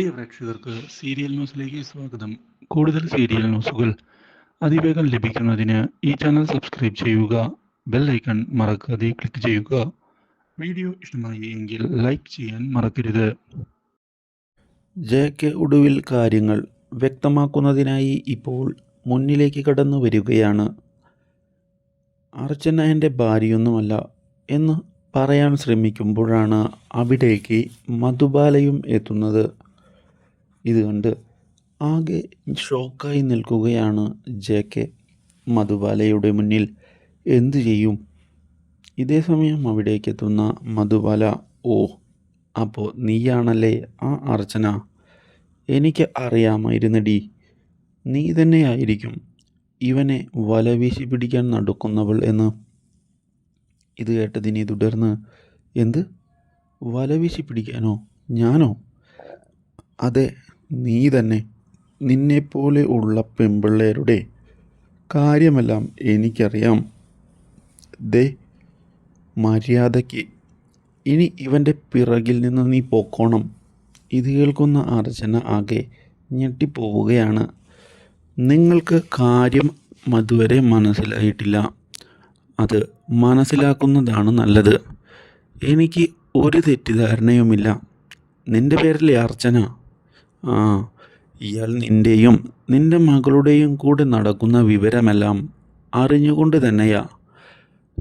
പ്രിയ പ്രേക്ഷകർക്ക് സീരിയൽ ന്യൂസിലേക്ക് സ്വാഗതം. കൂടുതൽ സീരിയൽ ന്യൂസുകൾ അതിവേഗം ലഭിക്കുന്നതിന് ഈ ചാനൽ സബ്സ്ക്രൈബ് ചെയ്യുക ബെൽ ഐക്കൺ മറക്കാതെ ക്ലിക്ക് ചെയ്യുക. വീഡിയോ ഇഷ്ടമായി എങ്കിൽ ലൈക്ക് ചെയ്യാൻ മറക്കരുത്. ജെ കെ ഒടുവിൽ കാര്യങ്ങൾ വ്യക്തമാക്കുന്നതിനായി ഇപ്പോൾ മുന്നിലേക്ക് കടന്നു വരികയാണ്. അർച്ചന എന്റെ ഭാര്യയൊന്നുമല്ല എന്ന് പറയാൻ ശ്രമിക്കുമ്പോഴാണ് അവിടേക്ക് മധുബാലയും എത്തുന്നത്. ഇത് കണ്ട് ആകെ ഷോക്കായി നിൽക്കുകയാണ് ജെ കെ മധുബാലയുടെ മുന്നിൽ. എന്തു ചെയ്യും? ഇതേ സമയം അവിടേക്ക് എത്തുന്ന മധുബാല ഓ അപ്പോൾ നീയാണല്ലേ ആ അർച്ചന? എനിക്ക് അറിയാമായിരുന്നടി. നീ തന്നെയായിരിക്കും ഇവനെ വലവീശി പിടിക്കാൻ നടക്കുന്നവൾ എന്ന്. ഇത് കേട്ടതിനെ തുടർന്ന് എന്ത്? വലവീശി പിടിക്കാനോ? ഞാനോ? അതെ നീ തന്നെ നിന്നെപ്പോലെ ഉള്ള പെമ്പിള്ളേരുടെ കാര്യമെല്ലാം എനിക്കറിയാം. ദേ മര്യാദയ്ക്ക് ഇനി ഇവന്റെ പിറകിൽ നിന്ന് നീ പോക്കോണം. ഇത് കേൾക്കുന്ന അർച്ചന ആകെ ഞെട്ടിപ്പോവുകയാണ്. നിങ്ങൾക്ക് കാര്യം അതുവരെ മനസ്സിലായിട്ടില്ല. അത് മനസ്സിലാക്കുന്നതാണ് നല്ലത്. എനിക്ക് ഒരു തെറ്റിദ്ധാരണയുമില്ല. നിന്റെ പേരിലെ അർച്ചന ആ. ഇയാൾ നിന്റെയും നിന്റെ മകളുടെയും കൂടെ നടക്കുന്ന വിവരമെല്ലാം അറിഞ്ഞുകൊണ്ട് തന്നെയാ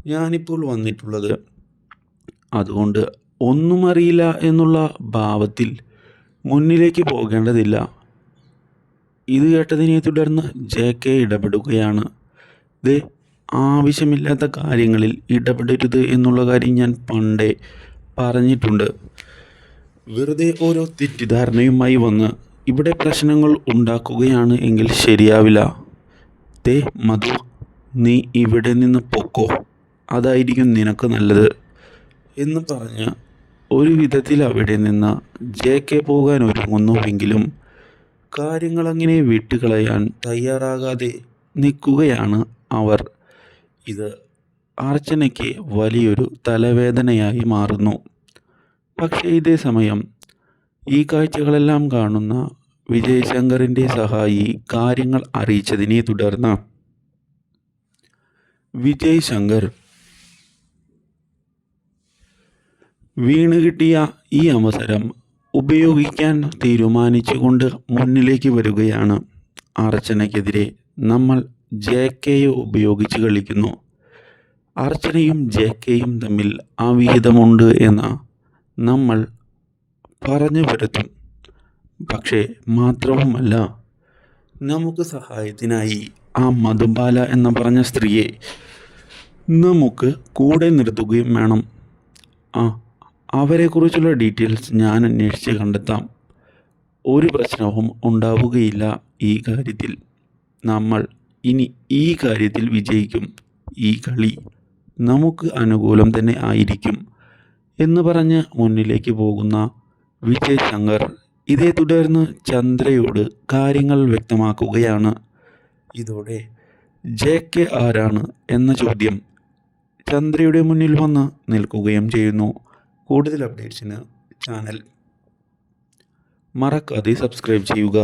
ഞാനിപ്പോൾ വന്നിട്ടുള്ളത്. അതുകൊണ്ട് ഒന്നും അറിയില്ല എന്നുള്ള ഭാവത്തിൽ മുന്നിലേക്ക് പോകേണ്ടതില്ല. ഇത് കേട്ടതിനെ തുടർന്ന് ജെ കെ ഇടപെടുകയാണ്. ഇത് ആവശ്യമില്ലാത്ത കാര്യങ്ങളിൽ ഇടപെടരുത് എന്നുള്ള കാര്യം ഞാൻ പണ്ടേ പറഞ്ഞിട്ടുണ്ട്. വെറുതെ ഓരോ തെറ്റിദ്ധാരണയുമായി വന്ന് ഇവിടെ പ്രശ്നങ്ങൾ ഉണ്ടാക്കുകയാണ് എങ്കിൽ ശരിയാവില്ല. തേ മധു നീ ഇവിടെ നിന്ന് പൊക്കോ. അതായിരിക്കും നിനക്ക് നല്ലത്. എന്ന് പറഞ്ഞ് ഒരു വിധത്തിൽ അവിടെ നിന്ന് ജെ കെ പോകാൻ ഒരുങ്ങുന്നുവെങ്കിലും കാര്യങ്ങളങ്ങനെ വിട്ടുകളയാൻ തയ്യാറാകാതെ നിൽക്കുകയാണ് അവർ. ഇത് അർച്ചനയ്ക്ക് വലിയൊരു തലവേദനയായി മാറുന്നു. പക്ഷേ ഇതേ സമയം ഈ കാഴ്ചകളെല്ലാം കാണുന്ന വിജയശങ്കറിന്റെ സഹായി കാര്യങ്ങൾ അറിയിച്ചതിനെ തുടർന്ന് വിജയ് ശങ്കർ വീണ് കിട്ടിയ ഈ അവസരം ഉപയോഗിക്കാൻ തീരുമാനിച്ചുകൊണ്ട് മുന്നിലേക്ക് വരികയാണ്. അർച്ചനയ്ക്കെതിരെ നമ്മൾ ജെ കെയെ ഉപയോഗിച്ച് കളിക്കുന്നു. അർച്ചനയും ജെ കെയും തമ്മിൽ അവിഹിതമുണ്ട് എന്ന് നമ്മൾ പറഞ്ഞു വരുത്തും. പക്ഷേ മാത്രവുമല്ല നമുക്ക് സഹായത്തിനായി ആ മധുബാല എന്ന് പറഞ്ഞ സ്ത്രീയെ നമുക്ക് കൂടെ നിർത്തുകയും വേണം. ആ അവരെക്കുറിച്ചുള്ള ഡീറ്റെയിൽസ് ഞാൻ അന്വേഷിച്ച് കണ്ടെത്താം. ഒരു പ്രശ്നവും ഉണ്ടാവുകയില്ല ഈ കാര്യത്തിൽ. നമ്മൾ ഇനി ഈ കാര്യത്തിൽ വിജയിക്കും. ഈ കളി നമുക്ക് അനുകൂലം തന്നെ ആയിരിക്കും. എന്ന് പറഞ്ഞ് മുന്നിലേക്ക് പോകുന്ന വിജയ് ശങ്കർ ഇതേ തുടർന്ന് ചന്ദ്രയോട് കാര്യങ്ങൾ വ്യക്തമാക്കുകയാണ്. ഇതോടെ ജെ കെ ആരാണ് എന്ന ചോദ്യം ചന്ദ്രയുടെ മുന്നിൽ വന്ന് നിൽക്കുകയും ചെയ്യുന്നു. കൂടുതൽ അപ്ഡേറ്റ്സിന് ചാനൽ മറക്കാതെ സബ്സ്ക്രൈബ് ചെയ്യുക.